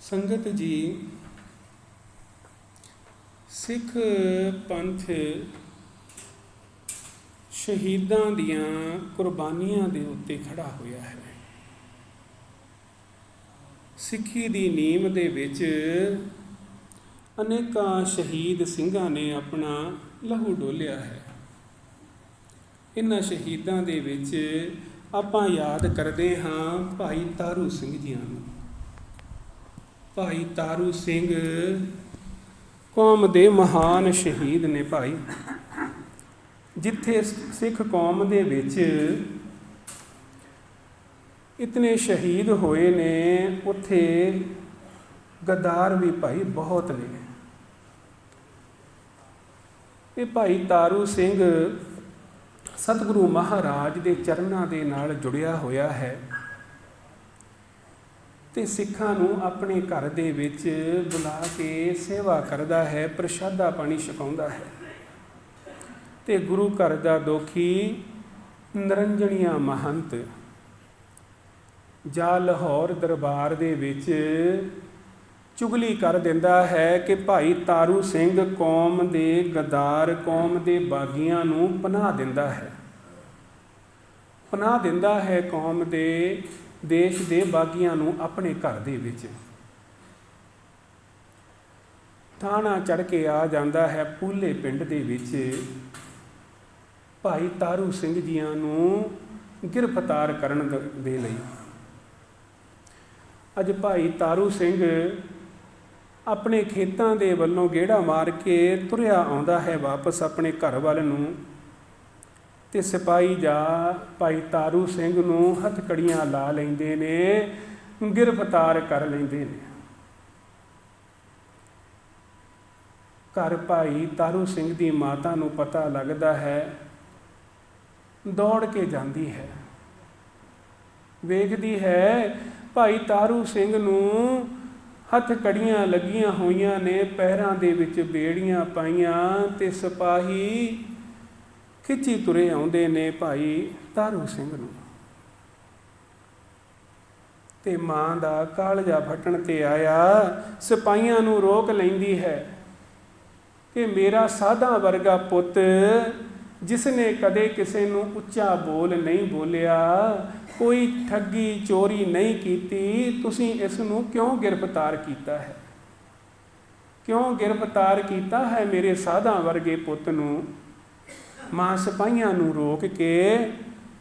ਸੰਗਤ ਜੀ, ਸਿੱਖ ਪੰਥ ਸ਼ਹੀਦਾਂ ਦੀਆਂ ਕੁਰਬਾਨੀਆਂ ਦੇ ਉੱਤੇ ਖੜਾ ਹੋਇਆ ਹੈ। ਸਿੱਖੀ ਦੀ ਨੀਮ ਦੇ ਵਿੱਚ ਅਨੇਕਾਂ ਸ਼ਹੀਦ ਸਿੰਘਾਂ ਨੇ ਆਪਣਾ ਲਹੂ ਡੋਲਿਆ ਹੈ। ਇਹਨਾਂ ਸ਼ਹੀਦਾਂ ਦੇ ਵਿੱਚ ਆਪਾਂ ਯਾਦ ਕਰਦੇ ਹਾਂ ਭਾਈ ਤਾਰੂ ਸਿੰਘ ਜੀਆਂ ਨੂੰ। ਭਾਈ ਤਾਰੂ ਸਿੰਘ, ਕੌਮ ਦੇ ਮਹਾਨ ਸ਼ਹੀਦ ਨੇ ਭਾਈ। ਜਿੱਥੇ ਸਿੱਖ ਕੌਮ ਦੇ ਵਿੱਚ ਇਤਨੇ ਸ਼ਹੀਦ ਹੋਏ ਨੇ, ਉੱਥੇ ਗਦਾਰ ਵੀ ਭਾਈ ਬਹੁਤ ਨੇ। ਇਹ ਭਾਈ ਤਾਰੂ ਸਿੰਘ ਸਤਿਗੁਰੂ ਮਹਾਰਾਜ ਦੇ ਚਰਨਾਂ ਦੇ ਨਾਲ ਜੁੜਿਆ ਹੋਇਆ ਹੈ। ਤੇ ਸਿੱਖਾਂ ਨੂੰ ਆਪਣੇ ਘਰ ਦੇ ਵਿੱਚ ਬੁਲਾ ਕੇ ਸੇਵਾ ਕਰਦਾ ਹੈ, ਪ੍ਰਸ਼ਾਦਾ ਪਾਣੀ ਛਕਾਉਂਦਾ ਹੈ। ਤੇ ਗੁਰੂ ਘਰ ਦਾ ਦੋਖੀ, ਨਰੰਜਣੀਆਂ ਮਹੰਤ ਜਾ ਲਾਹੌਰ ਦਰਬਾਰ ਦੇ ਵਿੱਚ ਚੁਗਲੀ ਕਰ ਦਿੰਦਾ ਹੈ ਕਿ ਭਾਈ ਤਾਰੂ ਸਿੰਘ ਕੌਮ ਦੇ ਗਦਾਰ, ਕੌਮ ਦੇ ਬਾਗੀਆਂ ਨੂੰ ਪਨਾਹ ਦਿੰਦਾ ਹੈ। ਪਨਾਹ ਦਿੰਦਾ ਹੈ ਕੌਮ ਦੇ ਦੇਸ਼ ਦੇ ਬਾਗੀਆਂ ਨੂੰ ਆਪਣੇ ਘਰ ਦੇ ਵਿੱਚ। ਥਾਣਾ ਚੜ ਕੇ ਆ ਜਾਂਦਾ ਹੈ ਪੂਲੇ ਪਿੰਡ ਦੇ ਵਿੱਚ। ਭਾਈ ਤਾਰੂ ਸਿੰਘ ਜੀਆਂ ਨੂੰ ਗ੍ਰਿਫਤਾਰ ਕਰਨ ਦੇ ਲਈ। ਅੱਜ ਭਾਈ ਤਾਰੂ ਸਿੰਘ ਆਪਣੇ ਖੇਤਾਂ ਦੇ ਵੱਲੋਂ ਗੇੜਾ ਮਾਰ ਕੇ ਤੁਰਿਆ ਆਉਂਦਾ ਹੈ ਵਾਪਸ ਆਪਣੇ ਘਰ ਵੱਲ ਨੂੰ। ਤੇ ਸਿਪਾਹੀ ਜਾ ਭਾਈ ਤਾਰੂ ਸਿੰਘ ਨੂੰ ਹੱਥਕੜੀਆਂ ਲਾ ਲੈਂਦੇ ਨੇ, ਗ੍ਰਿਫਤਾਰ ਕਰ ਲੈਂਦੇ ਨੇ। ਘਰ ਭਾਈ ਤਾਰੂ ਸਿੰਘ ਦੀ ਮਾਤਾ ਨੂੰ ਪਤਾ ਲੱਗਦਾ ਹੈ, ਦੌੜ ਕੇ ਜਾਂਦੀ ਹੈ। ਵੇਖਦੀ ਹੈ, ਭਾਈ ਤਾਰੂ ਸਿੰਘ ਨੂੰ ਹੱਥ ਕੜੀਆਂ ਲੱਗੀਆਂ ਹੋਈਆਂ ਨੇ, ਪੈਰਾਂ ਦੇ ਵਿੱਚ ਬੇੜੀਆਂ ਪਾਈਆਂ, ਤੇ ਸਿਪਾਹੀ ਖਿੱਚੀ ਤੁਰੇ ਆਉਂਦੇ ਨੇ ਭਾਈ ਤਾਰੂ ਸਿੰਘ ਨੂੰ। ਤੇ ਮਾਂ ਦਾ ਕਾਲਜਾ ਫਟਣ ਤੇ ਆਇਆ, ਸਿਪਾਹੀਆਂ ਨੂੰ ਰੋਕ ਲੈਂਦੀ ਹੈ ਕਿ ਮੇਰਾ ਸਾਧਾ ਵਰਗਾ ਪੁੱਤ ਜਿਸ ਨੇ ਕਦੇ ਕਿਸੇ ਨੂੰ ਉੱਚਾ ਬੋਲ ਨਹੀਂ ਬੋਲਿਆ, ਕੋਈ ਠੱਗੀ ਚੋਰੀ ਨਹੀਂ ਕੀਤੀ, ਤੁਸੀਂ ਇਸ ਨੂੰ ਕਿਉਂ ਗ੍ਰਿਫਤਾਰ ਕੀਤਾ ਹੈ? ਕਿਉਂ ਗ੍ਰਿਫਤਾਰ ਕੀਤਾ ਹੈ ਮੇਰੇ ਸਾਧਾ ਵਰਗੇ ਪੁੱਤ ਨੂੰ? ਮਾਂ ਸਿਪਾਹੀਆਂ ਨੂੰ ਰੋਕ ਕੇ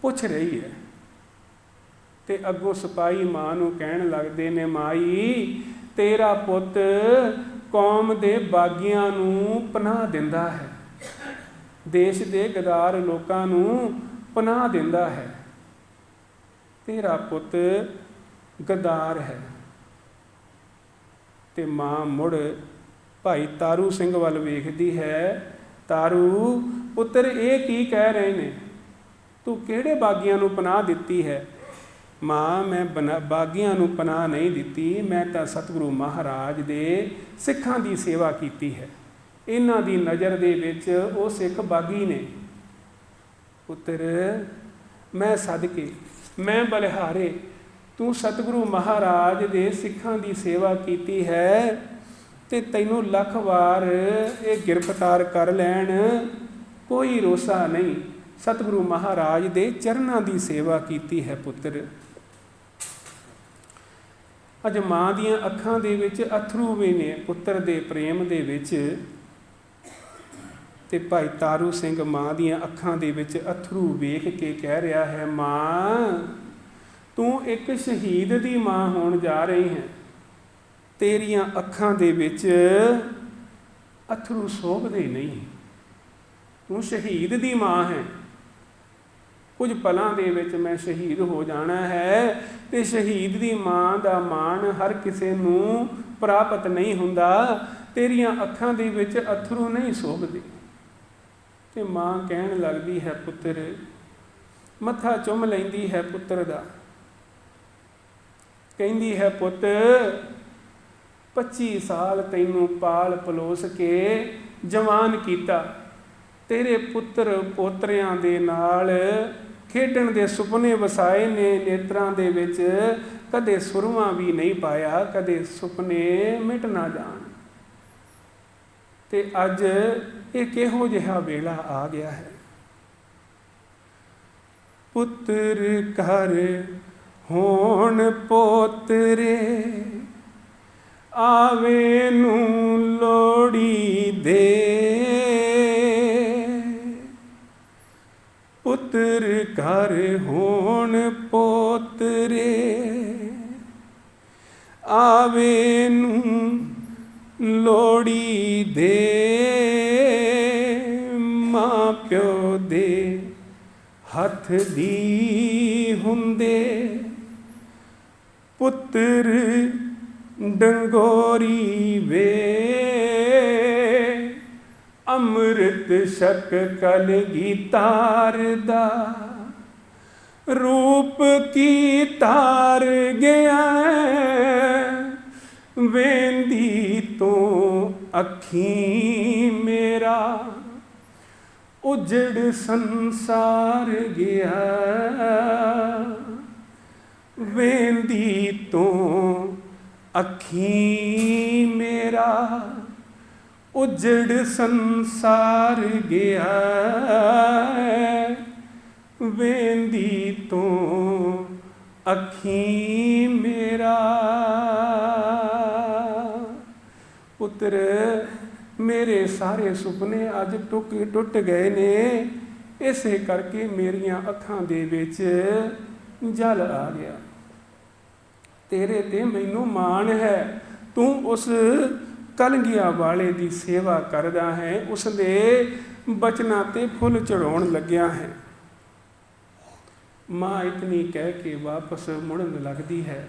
ਪੁੱਛ ਰਹੀ ਹੈ। ਤੇ ਅੱਗੋਂ ਸਿਪਾਹੀ ਮਾਂ ਨੂੰ ਕਹਿਣ ਲੱਗਦੇ ਨੇ, ਮਾਈ, ਤੇਰਾ ਪੁੱਤ ਕੌਮ ਦੇ ਬਾਗੀਆਂ ਨੂੰ ਪਨਾਹ ਦਿੰਦਾ ਹੈ। ਦੇਸ਼ ਦੇ ਗਦਾਰ ਲੋਕਾਂ ਨੂੰ ਪਨਾਹ ਦਿੰਦਾ ਹੈ। ਤੇਰਾ ਪੁੱਤ ਗਦਾਰ ਹੈ। ਤੇ ਮਾਂ ਮੁੜ ਭਾਈ ਤਾਰੂ ਸਿੰਘ ਵੱਲ ਵੇਖਦੀ ਹੈ। ਤਾਰੂ ਪੁੱਤਰ, ਇਹ ਕੀ ਕਹਿ ਰਹੇ ਨੇ? ਤੂੰ ਕਿਹੜੇ ਬਾਗੀਆਂ ਨੂੰ ਪਨਾਹ ਦਿੱਤੀ ਹੈ? ਮਾਂ, ਮੈਂ ਬਾਗੀਆਂ ਨੂੰ ਪਨਾਹ ਨਹੀਂ ਦਿੱਤੀ। ਮੈਂ ਤਾਂ ਸਤਿਗੁਰੂ ਮਹਾਰਾਜ ਦੇ ਸਿੱਖਾਂ ਦੀ ਸੇਵਾ ਕੀਤੀ ਹੈ। ਇਹਨਾਂ ਦੀ ਨਜ਼ਰ ਦੇ ਵਿੱਚ ਉਹ ਸਿੱਖ ਬਾਗੀ ਨੇ। ਪੁੱਤਰ, ਮੈਂ ਸਦਕੇ, ਮੈਂ ਬਲਿਹਾਰੇ, ਤੂੰ ਸਤਿਗੁਰੂ ਮਹਾਰਾਜ ਦੇ ਸਿੱਖਾਂ ਦੀ ਸੇਵਾ ਕੀਤੀ ਹੈ ਤੇ ਤੈਨੂੰ ਲੱਖ ਵਾਰ ਇਹ ਗ੍ਰਿਫਤਾਰ ਕਰ ਲੈਣ। ਕੋਈ ਰੋਸਾ ਨਹੀਂ। ਸਤਿਗੁਰੂ ਮਹਾਰਾਜ ਦੇ ਚਰਨਾਂ ਦੀ ਸੇਵਾ ਕੀਤੀ ਹੈ ਪੁੱਤਰ। ਅਜ ਮਾਂ ਦੀਆਂ ਅੱਖਾਂ ਦੇ ਵਿੱਚ ਅਥਰੂ ਵੀ ਨੇ, ਪੁੱਤਰ ਦੇ ਪ੍ਰੇਮ ਦੇ ਵਿੱਚ। ਤੇ ਭਾਈ ਤਾਰੂ ਸਿੰਘ ਮਾਂ ਦੀਆਂ ਅੱਖਾਂ ਦੇ ਵਿੱਚ ਅਥਰੂ ਵੇਖ ਕੇ ਕਹਿ ਰਿਹਾ ਹੈ, ਮਾਂ, ਤੂੰ ਇੱਕ ਸ਼ਹੀਦ ਦੀ ਮਾਂ ਹੋਣ ਜਾ ਰਹੀ ਹੈ। ਤੇਰੀਆਂ ਅੱਖਾਂ ਦੇ ਵਿੱਚ ਅਥਰੂ ਸੋਭਦੇ ਨਹੀਂ। ਤੂੰ ਸ਼ਹੀਦ ਦੀ ਮਾਂ ਹੈ। ਕੁਝ ਪਲਾਂ ਦੇ ਵਿੱਚ ਮੈਂ ਸ਼ਹੀਦ ਹੋ ਜਾਣਾ ਹੈ ਤੇ ਸ਼ਹੀਦ ਦੀ ਮਾਂ ਦਾ ਮਾਣ ਹਰ ਕਿਸੇ ਨੂੰ ਪ੍ਰਾਪਤ ਨਹੀਂ ਹੁੰਦਾ। ਤੇਰੀਆਂ ਅੱਖਾਂ ਦੇ ਵਿੱਚ ਅਥਰੂ ਨਹੀਂ ਸੋਭਦੇ। ਤੇ ਮਾਂ ਕਹਿਣ ਲੱਗਦੀ ਹੈ, ਪੁੱਤਰ, ਮੱਥਾ ਚੁੰਮ ਲੈਂਦੀ ਹੈ ਪੁੱਤਰ ਦਾ। ਕਹਿੰਦੀ ਹੈ, ਪੁੱਤ 25 ਸਾਲ ਤੈਨੂੰ ਪਾਲ ਪਲੋਸ ਕੇ ਜਵਾਨ ਕੀਤਾ। ਤੇਰੇ ਪੁੱਤਰ ਪੋਤਰਿਆਂ ਦੇ ਨਾਲ ਖੇਡਣ ਦੇ ਸੁਪਨੇ ਵਸਾਏ ਨੇ, ਨੇਤਰਾਂ ਦੇ ਵਿੱਚ ਕਦੇ ਸੁਰਮਾ ਵੀ ਨਹੀਂ ਪਾਇਆ, ਕਦੇ ਸੁਪਨੇ ਮਿਟ ਨਾ ਜਾਣ। ਤੇ ਅੱਜ ਇਹ ਕਿਹੋ ਜਿਹਾ ਵੇਲਾ ਆ ਗਿਆ ਹੈ? ਪੁੱਤਰ ਘਰ ਹੋਣ ਪੋਤਰੇ, ਆਵੇ ਨੂੰ ਲੋੜੀ ਦੇ। ਪੁੱਤਰ ਘਰ ਹੋਣ ਪੋਤਰੇ। ਆਵੇ ਨੂੰ ਲੋੜੀ ਦੇ ਮਾਂ ਪਿਓ ਦੇ ਹੱਥ ਦੀ ਹੁੰਦੇ। ਪੁੱਤਰ ਡੰਗੋਰੀ ਵੇ ਅੰਮ੍ਰਿਤ ਸ਼ਕ ਕਲਗੀ ਤਾਰ ਦਾ। ਰੂਪ ਕੀ ਤਾਰ ਗਿਆ ਵੇਂਦੀ ਤੋਂ ਅੱਖੀ ਮੇਰਾ। ਉਜੜ ਸੰਸਾਰ ਗਿਆ ਵੇਂਦੀ ਤੋਂ ਅੱਖੀ ਮੇਰਾ। ਉਜੜ ਸੰਸਾਰ ਗਿਆ ਵੇਂਦੀ ਤੋਂ ਅੱਖੀ ਮੇਰਾ। ਪੁੱਤਰ, ਮੇਰੇ ਸਾਰੇ ਸੁਪਨੇ ਅੱਜ ਟੁੱਕ ਟੁੱਟ ਗਏ ਨੇ। ਇਸੇ ਕਰਕੇ ਮੇਰੀਆਂ ਅੱਖਾਂ ਦੇ ਵਿੱਚ ਜਲ ਆ ਗਿਆ। ਤੇਰੇ ਤੇ ਮੈਨੂੰ ਮਾਣ ਹੈ। ਤੂੰ ਉਸ ਕਲਗੀਆਂ ਵਾਲੇ ਦੀ ਸੇਵਾ ਕਰਦਾ ਹੈ ਉਸ ਦੇ ਬਚਨਾਂ ਤੇ ਫੁੱਲ ਚੜਾਉਣ ਲੱਗਿਆ ਹੈ। ਮਾਂ ਇਤਨੀ ਕਹਿ ਕੇ ਵਾਪਸ ਮੁੜਨ ਲੱਗਦੀ ਹੈ।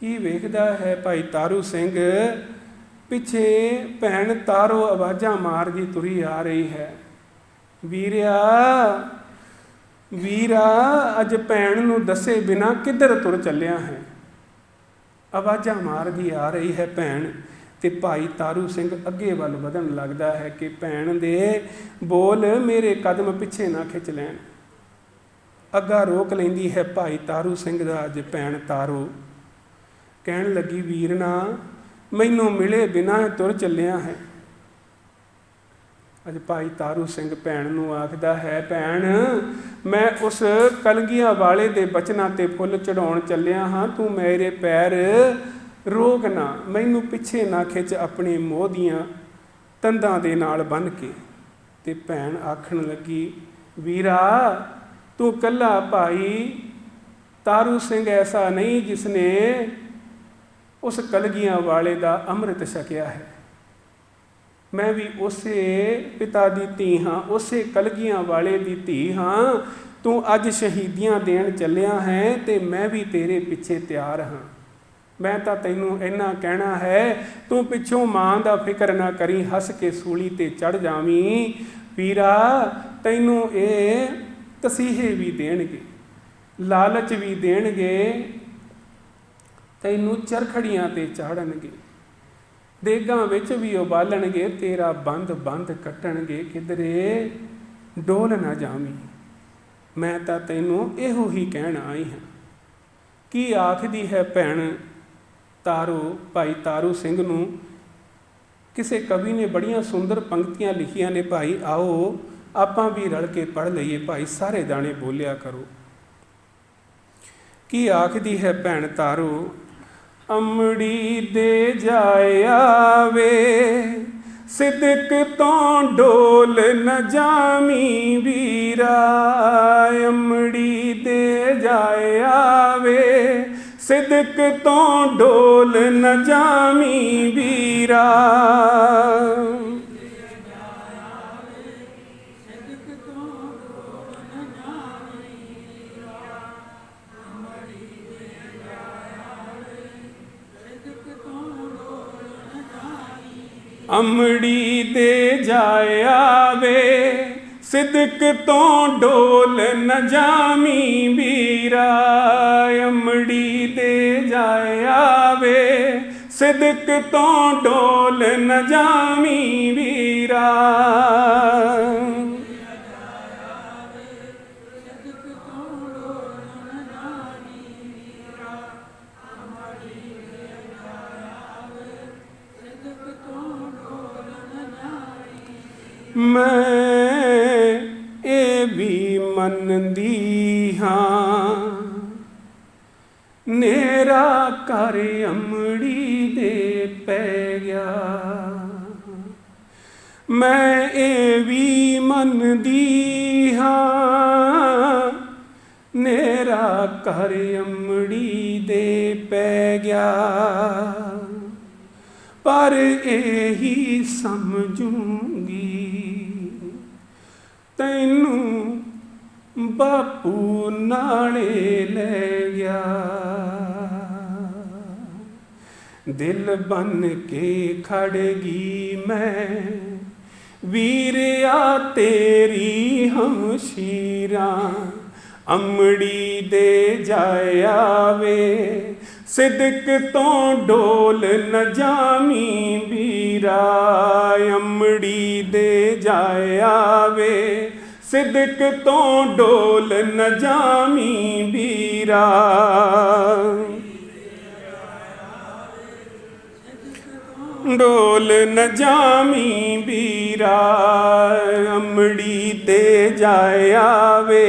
ਕੀ ਵੇਖਦਾ ਹੈ ਭਾਈ ਤਾਰੂ ਸਿੰਘ? ਪਿੱਛੇ ਭੈਣ ਤਾਰੋ ਆਵਾਜ਼ਾਂ ਮਾਰਦੀ ਤੁਰੀ ਆ ਰਹੀ ਹੈ। ਵੀਰਿਆ, ਵੀਰਾ, ਅੱਜ ਭੈਣ ਨੂੰ ਦੱਸੇ ਬਿਨਾ ਕਿੱਧਰ ਤੁਰ ਚੱਲਿਆ ਹੈ? ਆਵਾਜ਼ਾਂ ਮਾਰਦੀ ਆ ਰਹੀ ਹੈ ਭੈਣ। ਤੇ ਭਾਈ ਤਾਰੂ ਸਿੰਘ ਅੱਗੇ ਵੱਲ ਵਧਣ ਲੱਗਦਾ ਹੈ ਕਿ ਭੈਣ ਦੇ ਬੋਲ ਮੇਰੇ ਕਦਮ ਪਿੱਛੇ ਨਾ ਖਿੱਚ ਲੈਣ। ਅੱਗਾ ਰੋਕ ਲੈਂਦੀ ਹੈ ਭਾਈ ਤਾਰੂ ਸਿੰਘ ਦਾ ਅੱਜ ਭੈਣ ਤਾਰੂ। ਕਹਿਣ ਲੱਗੀ ਵੀਰਨਾ ਮੈਨੂੰ ਮਿਲੇ ਬਿਨਾ ਤੁਰ ਚੱਲਿਆ ਹੈ। ਅੱਜ ਭਾਈ ਤਾਰੂ ਸਿੰਘ ਭੈਣ ਨੂੰ ਆਖਦਾ ਹੈ, ਭੈਣ, ਮੈਂ ਉਸ ਕਲਗੀਆਂ ਵਾਲੇ ਦੇ ਬਚਨਾਂ ਤੇ ਫੁੱਲ ਚੜਾਉਣ ਚੱਲਿਆ ਹਾਂ। ਤੂੰ ਮੇਰੇ ਪੈਰ ਰੋਕ ਨਾ, ਮੈਨੂੰ ਪਿੱਛੇ ਨਾ ਖਿੱਚ ਆਪਣੇ ਮੋਹ ਦੀਆਂ ਤੰਦਾਂ ਦੇ ਨਾਲ ਬੰਨ ਕੇ। ਤੇ ਭੈਣ ਆਖਣ ਲੱਗੀ, ਵੀਰਾ, ਤੂੰ ਕੱਲਾ ਭਾਈ, ਤਾਰੂ ਸਿੰਘ ਐਸਾ ਨਹੀਂ ਜਿਸਨੇ ਉਸ ਕਲਗੀਆਂ ਵਾਲੇ ਦਾ ਅੰਮ੍ਰਿਤ ਛਕਿਆ ਹੈ। ਮੈਂ ਵੀ ਉਸੇ ਪਿਤਾ ਦੀ ਧੀ ਹਾਂ, ਉਸੇ ਕਲਗੀਆਂ ਵਾਲੇ ਦੀ ਧੀ ਹਾਂ। ਤੂੰ ਅੱਜ ਸ਼ਹੀਦੀਆਂ ਦੇਣ ਚੱਲਿਆ ਹੈ ਤੇ ਮੈਂ ਵੀ ਤੇਰੇ ਪਿੱਛੇ ਤਿਆਰ ਹਾਂ। ਮੈਂ ਤਾਂ ਤੈਨੂੰ ਇੰਨਾ ਕਹਿਣਾ ਹੈ, ਤੂੰ ਪਿੱਛੋਂ ਮਾਂ ਦਾ ਫਿਕਰ ਨਾ ਕਰੀ, ਹੱਸ ਕੇ ਸੂਲੀ ਤੇ ਚੜ ਜਾਵੀਂ। ਵੀਰਾ ਤੈਨੂੰ ਇਹ ਤਸੀਹੇ ਵੀ ਦੇਣਗੇ, ਲਾਲਚ ਵੀ ਦੇਣਗੇ, ਤੈਨੂੰ ਚਰਖੜੀਆਂ ਤੇ ਚਾੜਨਗੇ। ਦੇਗਾਂ ਵਿੱਚ ਵੀ ਉਬਾਲਣਗੇ, ਤੇਰਾ ਬੰਦ ਬੰਦ ਕੱਟਣਗੇ। ਕਿਧਰੇ ਡੋਲ ਨਾ ਜਾਵੀਂ। ਮੈਂ ਤਾਂ ਤੈਨੂੰ ਇਹੋ ਹੀ ਕਹਿਣ ਆਈ ਹਾਂ। ਕੀ ਆਖਦੀ ਹੈ ਭੈਣ ਤਾਰੂ, ਭਾਈ ਤਾਰੂ ਸਿੰਘ ਨੂੰ ਕਿਸੇ ਕਵੀ ਨੇ ਬੜੀਆਂ ਸੁੰਦਰ ਪੰਕਤੀਆਂ ਲਿਖੀਆਂ ਨੇ, ਭਾਈ ਆਓ, ਆਪਾਂ ਵੀ ਰਲ ਕੇ ਪੜ ਲਈਏ, ਭਾਈ ਸਾਰੇ ਦਾਣੇ ਬੋਲਿਆ ਕਰੋ। ਕੀ ਆਖਦੀ ਹੈ ਭੈਣ ਤਾਰੂ? ਅੰਮੜੀ ਦੇ ਜਾਇਆਵੇ ਸਿਦਕ ਤੋਂ ਡੋਲ ਨ ਜਾਮੀ ਵੀਰਾ। ਅੰਮੜੀ ਦੇ ਜਾਇਆਵੇ ਸਿਦਕ ਤੋਂ ਢੋਲ ਨ ਜਾਮੀ ਵੀਰਾ। ਅੰਮੜੀ ਦੇ ਜਾਇਆ ਵੇ ਸਿਦਕ ਤੋਂ ਢੋਲ ਨ ਜਾਮੀ ਵੀਰਾ, ਅਮੜੀ ਤੇ ਜਾਇ ਆਵੇ। ਸਿਦਕ ਤੋਂ ਢੋਲ ਨ ਜਾਮੀ ਵੀਰਾ। ਮੈਂ ਮੰਨਦੀ ਹਾਂ ਨੇਰਾ ਕਰ ਅਮੜੀ ਦੇ ਪੈ ਗਿਆ। ਮੈਂ ਇਹ ਵੀ ਮੰਨਦੀ ਹਾਂ ਨੇਰਾ ਕਰ ਅੰਮੜੀ ਦੇ ਪੈ ਗਿਆ। ਪਰ ਇਹੀ ਸਮਝੂ ਬਾਪੂ ਨਾਲੇ ਲੈ ਗਿਆ। ਦਿਲ ਬਨ ਕੇ ਖੜ ਗਈ ਮੈਂ। ਵੀਰਿਆ, ਤੇਰੀ ਹਮਸ਼ੀਰਾਂ ਅਮੜੀ ਦੇ ਜਾਇਆ ਵੇ ਸਿਦਕ ਤੋਂ ਡੋਲ ਨ ਜਾਮੀ ਵੀਰਾ, ਅਮੜੀ ਦੇ ਜਾਇਆ ਵੇ ਸਿਦਕ ਤੋਂ ਡੋਲ ਨ ਜਾਮੀ ਵੀਰਾ। ਡੋਲ ਨ ਜਾਮੀ ਵੀਰਾ, ਅਮੜੀ ਤੇ ਜਾਇਆ ਵੇ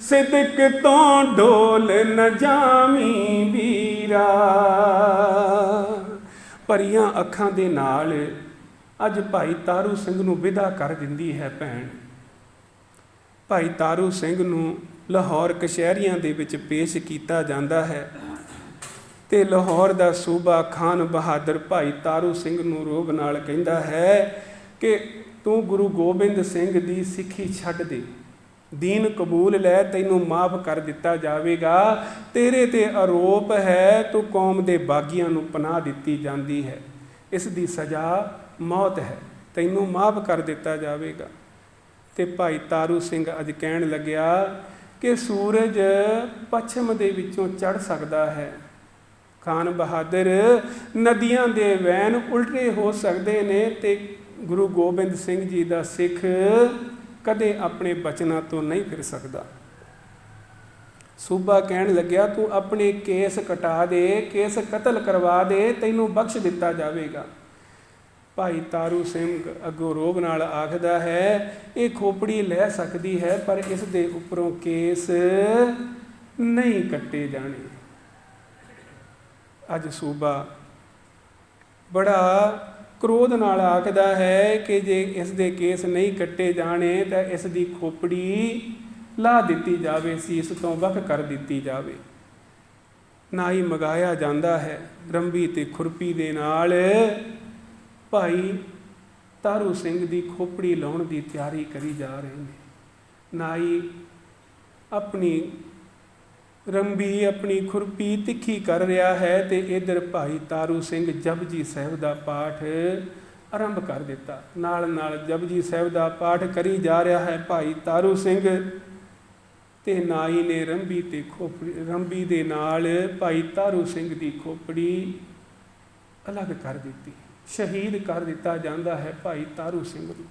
ਸਿਦਕ ਤੋਂ ਡੋਲ ਨ ਜਾਮੀ ਵੀਰਾ। ਭਰੀਆਂ ਅੱਖਾਂ ਦੇ ਨਾਲ ਅੱਜ ਭਾਈ ਤਾਰੂ ਸਿੰਘ ਨੂੰ ਵਿਦਾ ਕਰ ਦਿੰਦੀ ਹੈ ਭੈਣ। ਭਾਈ ਤਾਰੂ ਸਿੰਘ ਨੂੰ ਲਾਹੌਰ ਕਸ਼ਹਿਰੀਆਂ ਦੇ ਵਿੱਚ ਪੇਸ਼ ਕੀਤਾ ਜਾਂਦਾ ਹੈ ਤੇ ਲਾਹੌਰ ਦਾ ਸੂਬਾ ਖਾਨ ਬਹਾਦਰ ਭਾਈ ਤਾਰੂ ਸਿੰਘ ਨੂੰ ਰੋਗ ਨਾਲ ਕਹਿੰਦਾ ਹੈ ਕਿ ਤੂੰ ਗੁਰੂ ਗੋਬਿੰਦ ਸਿੰਘ ਦੀ ਸਿੱਖੀ ਛੱਡ ਦੇ। ਦੀਨ ਕਬੂਲ ਲੈ, ਤੈਨੂੰ ਮਾਫ ਕਰ ਦਿੱਤਾ ਜਾਵੇਗਾ। ਤੇਰੇ ਤੇ ਆਰੋਪ ਹੈ, ਤੂੰ ਕੌਮ ਦੇ ਬਾਗੀਆਂ ਨੂੰ ਪਨਾਹ ਦਿੱਤੀ ਜਾਂਦੀ ਹੈ। ਇਸ ਦੀ ਸਜ਼ਾ ਮੌਤ ਹੈ। ਤੈਨੂੰ ਮਾਫ ਕਰ ਦਿੱਤਾ ਜਾਵੇਗਾ। ਤੇ ਭਾਈ ਤਾਰੂ ਸਿੰਘ ਅੱਜ ਕਹਿਣ ਲੱਗਿਆ ਕਿ ਸੂਰਜ ਪੱਛਮ ਦੇ ਵਿੱਚੋਂ ਚੜ ਸਕਦਾ ਹੈ। ਖਾਨ ਬਹਾਦਰ, ਨਦੀਆਂ ਦੇ ਵੈਨ ਉਲਟੇ ਹੋ ਸਕਦੇ ਨੇ ਤੇ ਗੁਰੂ ਗੋਬਿੰਦ ਸਿੰਘ ਜੀ ਦਾ ਸਿੱਖ ਕਦੇ ਆਪਣੇ ਬਚਨਾਂ ਤੋਂ ਨਹੀਂ ਫਿਰ ਸਕਦਾ। ਸੂਬਾ ਕਹਿਣ ਲੱਗਿਆ, ਤੂੰ ਆਪਣੇ ਕੇਸ ਕਟਾ ਦੇ, ਕੇਸ ਕਤਲ ਕਰਵਾ ਦੇ, ਤੈਨੂੰ ਬਖਸ਼ ਦਿੱਤਾ ਜਾਵੇਗਾ। ਭਾਈ ਤਾਰੂ ਸਿੰਘ ਅੱਗੋਂ ਰੋਗ ਨਾਲ ਆਖਦਾ ਹੈ, ਇਹ ਖੋਪੜੀ ਲੈ ਸਕਦੀ ਹੈ, ਪਰ ਇਸ ਦੇ ਉੱਪਰੋਂ ਕੇਸ ਨਹੀਂ ਕੱਟੇ ਜਾਣੇ। ਅੱਜ ਸੂਬਾ ਬੜਾ ਕ੍ਰੋਧ ਨਾਲ ਆਖਦਾ ਹੈ ਕਿ ਜੇ ਇਸ ਦੇ ਕੇਸ ਨਹੀਂ ਕੱਟੇ ਜਾਣੇ, ਤਾਂ ਇਸ ਦੀ ਖੋਪੜੀ ਲਾ ਦਿੱਤੀ ਜਾਵੇ ਸੀ ਇਸ ਤੋਂ ਵੱਖ ਕਰ ਦਿੱਤੀ ਜਾਵੇ। ਨਾ ਹੀ ਮਗਾਇਆ ਜਾਂਦਾ ਹੈ, ਰੰਬੀ ਤੇ ਖੁਰਪੀ ਦੇ ਨਾਲ ਭਾਈ ਤਾਰੂ ਸਿੰਘ ਦੀ ਖੋਪੜੀ ਲਾਉਣ ਦੀ ਤਿਆਰੀ ਕਰੀ ਜਾ ਰਹੇ ਨੇ। ਨਾਈ ਆਪਣੀ ਰੰਬੀ, ਆਪਣੀ ਖੁਰਪੀ ਤਿੱਖੀ ਕਰ ਰਿਹਾ ਹੈ ਤੇ ਇਧਰ ਭਾਈ ਤਾਰੂ ਸਿੰਘ ਜਪਜੀ ਸਾਹਿਬ ਦਾ ਪਾਠ ਆਰੰਭ ਕਰ ਦਿੱਤਾ। ਨਾਲ ਨਾਲ ਜਪਜੀ ਸਾਹਿਬ ਦਾ ਪਾਠ ਕਰੀ ਜਾ ਰਿਹਾ ਹੈ ਭਾਈ ਤਾਰੂ ਸਿੰਘ ਤੇ ਨਾਈ ਨੇ ਰੰਬੀ ਤੇ ਖੋਪੜੀ, ਰੰਬੀ ਦੇ ਨਾਲ ਭਾਈ ਤਾਰੂ ਸਿੰਘ ਦੀ ਖੋਪੜੀ ਅਲੱਗ ਕਰ ਦਿੱਤੀ। ਸ਼ਹੀਦ ਕਰ ਦਿੱਤਾ ਜਾਂਦਾ ਹੈ ਭਾਈ ਤਾਰੂ ਸਿੰਘ ਨੂੰ।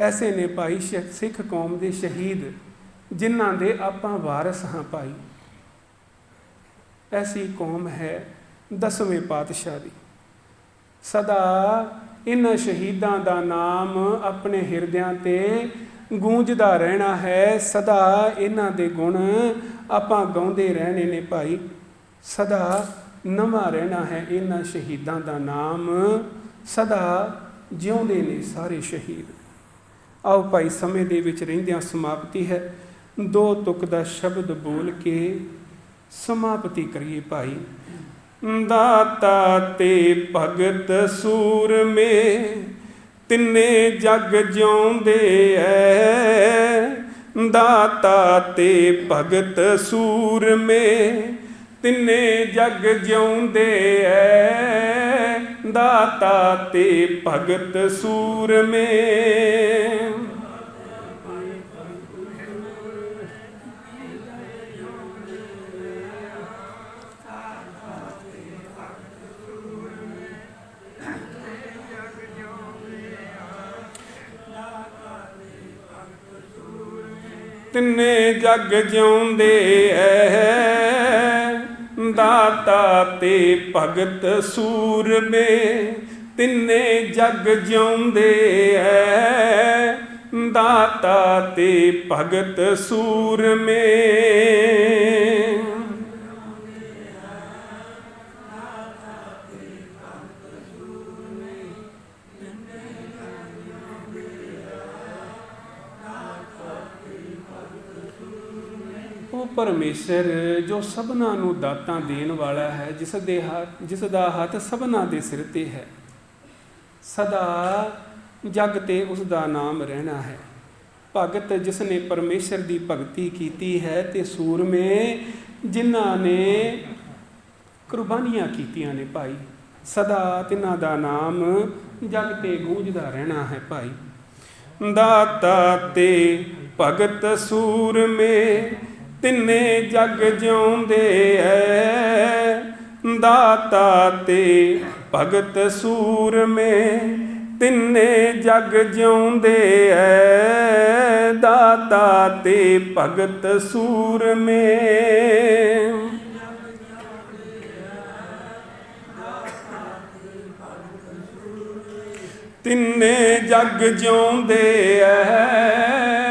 ਐਸੇ ਨੇ ਭਾਈ ਸਿੱਖ ਕੌਮ ਦੇ ਸ਼ਹੀਦ, ਜਿਨ੍ਹਾਂ ਦੇ ਆਪਾਂ ਵਾਰਿਸ ਹਾਂ ਭਾਈ। ਐਸੀ ਕੌਮ ਹੈ ਦਸਵੇਂ ਪਾਤਸ਼ਾਹ ਦੀ। ਸਦਾ ਇਹਨਾਂ ਸ਼ਹੀਦਾਂ ਦਾ ਨਾਮ ਆਪਣੇ ਹਿਰਦਿਆਂ ਤੇ ਗੂੰਜਦਾ ਰਹਿਣਾ ਹੈ। ਸਦਾ ਇਹਨਾਂ ਦੇ ਗੁਣ ਆਪਾਂ ਗਾਉਂਦੇ ਰਹਿਣੇ ਨੇ ਭਾਈ। ਸਦਾ ਨਵਾਂ ਰਹਿਣਾ ਹੈ। ਇਹਨਾਂ ਸ਼ਹੀਦਾਂ ਦਾ ਨਾਮ ਸਦਾ ਜਿਉਂਦੇ ਨੇ ਸਾਰੇ ਸ਼ਹੀਦ। ਆਓ ਭਾਈ, ਸਮੇਂ ਦੇ ਵਿੱਚ ਰਹਿੰਦਿਆਂ ਸਮਾਪਤੀ ਹੈ। ਦੋ ਤੁਕ ਦਾ ਸ਼ਬਦ ਬੋਲ ਕੇ ਸਮਾਪਤੀ ਕਰੀਏ ਭਾਈ। ਦਾਤਾ ਤੇ ਭਗਤ ਸੂਰਮੇ, ਤਿੰਨੇ ਜਗ ਜਿਉਂਦੇ ਐ। ਦਾਤਾ ਤੇ ਭਗਤ ਸੂਰਮੇ ਤਿੰਨੇ ਜਗ ਜਿਉਂਦੇ ਐ। ਦਾਤਾ ਤੇ ਭਗਤ ਸੂਰਮੇ। ਤਿੰਨੇ ਜਗ ਜਿਉਂਦੇ ਐ। ਦਾਤਾ ਤੇ ਭਗਤ ਸੂਰਮੇ ਤਿੰਨੇ ਜਗ ਜਿਉਂਦੇ ਐ। ਦਾਤਾ ਤੇ ਭਗਤ ਸੂਰਮੇ। ਪਰਮੇਸ਼ਰ, ਜੋ ਸਭਨਾਂ ਨੂੰ ਦਾਤਾਂ ਦੇਣ ਵਾਲਾ ਹੈ, ਜਿਸ ਦੇ ਹੱਥ ਜਿਸ ਦਾ ਹੱਥ ਸਭਨਾਂ ਦੇ ਸਿਰ ਤੇ ਹੈ। ਸਦਾ ਜਗ ਤੇ ਉਸ ਦਾ ਨਾਮ ਰਹਿਣਾ ਹੈ। ਭਗਤ ਜਿਸ ਨੇ ਪਰਮੇਸ਼ਰ ਦੀ ਭਗਤੀ ਕੀਤੀ ਹੈ ਤੇ ਸੂਰਮੇ ਜਿਨ੍ਹਾਂ ਨੇ ਕੁਰਬਾਨੀਆਂ ਕੀਤੀਆਂ ਨੇ ਭਾਈ, ਸਦਾ ਤਿਨਾਂ ਦਾ ਨਾਮ ਜਗ ਤੇ ਗੂੰਜਦਾ ਰਹਿਣਾ ਹੈ ਭਾਈ। ਦਾਤਾ ਤੇ ਭਗਤ ਸੂਰਮੇ ਤਿੰਨੇ ਜਗ ਜਿਉਂਦੇ ਐ। ਦਾਤਾ ਤੇ ਭਗਤ ਸੂਰਮੇ ਤਿੰਨੇ ਜਗ ਜਿਉਂਦੇ ਐ। ਦਾਤਾ ਤੇ ਭਗਤ ਸੂਰਮੇ। ਤਿੰਨੇ ਜਗ ਜਿਉਂਦੇ ਐ।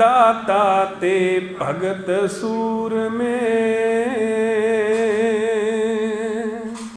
ਦਾਤਾ ਤੇ ਭਗਤ ਸੂਰ ਮੇ